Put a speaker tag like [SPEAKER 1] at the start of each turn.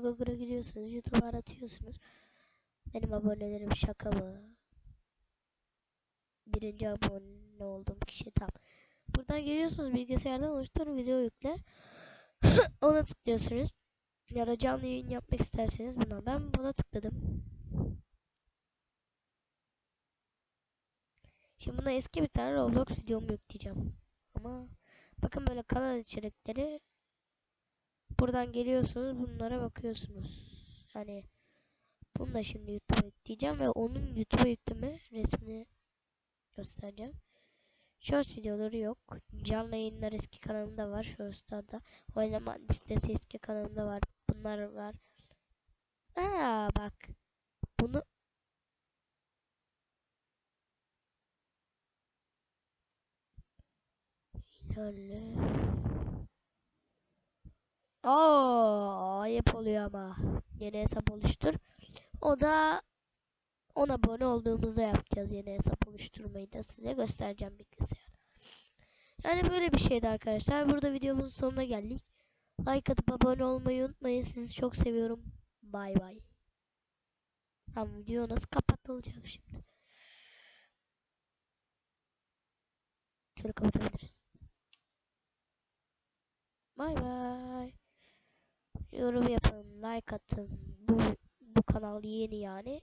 [SPEAKER 1] Google'a gidiyorsunuz. YouTube'a aratıyorsunuz. Benim abonelerim şaka mı? Birinci abone olduğum kişi tam. Buradan geliyorsunuz bilgisayardan oluştur video yükle. Ona tıklıyorsunuz. Ya da canlı yayın yapmak isterseniz buna. Ben buna tıkladım. Şimdi buna eski bir tane Roblox videomu yükleyeceğim. Ama bakın böyle kanal içerikleri buradan geliyorsunuz bunlara bakıyorsunuz. Hani bunu da şimdi YouTube'a yükleyeceğim ve onun YouTube'a yükleme resmini göstereceğim. Shorts videoları yok. Canlı yayınlar eski kanalımda var. Shorts'larda. Oynama listesi eski kanalımda var. Bunlar var. Aa bak. Bunu Şöyle. Aa, ayıp oluyor ama. Yeni hesap oluştur. O da 10 abone olduğumuzda yapacağız yeni hesap oluşturmayı da size göstereceğim bilgisayar. Yani böyle bir şeydi arkadaşlar. Burada videomuzun sonuna geldik. Like atıp abone olmayı unutmayın. Sizi çok seviyorum. Bay bay. Tamam video nasıl kapatılacak şimdi? Şöyle kapatabiliriz. Bay bay. Yorum yapın, like atın. Bu bu kanal yeni yani.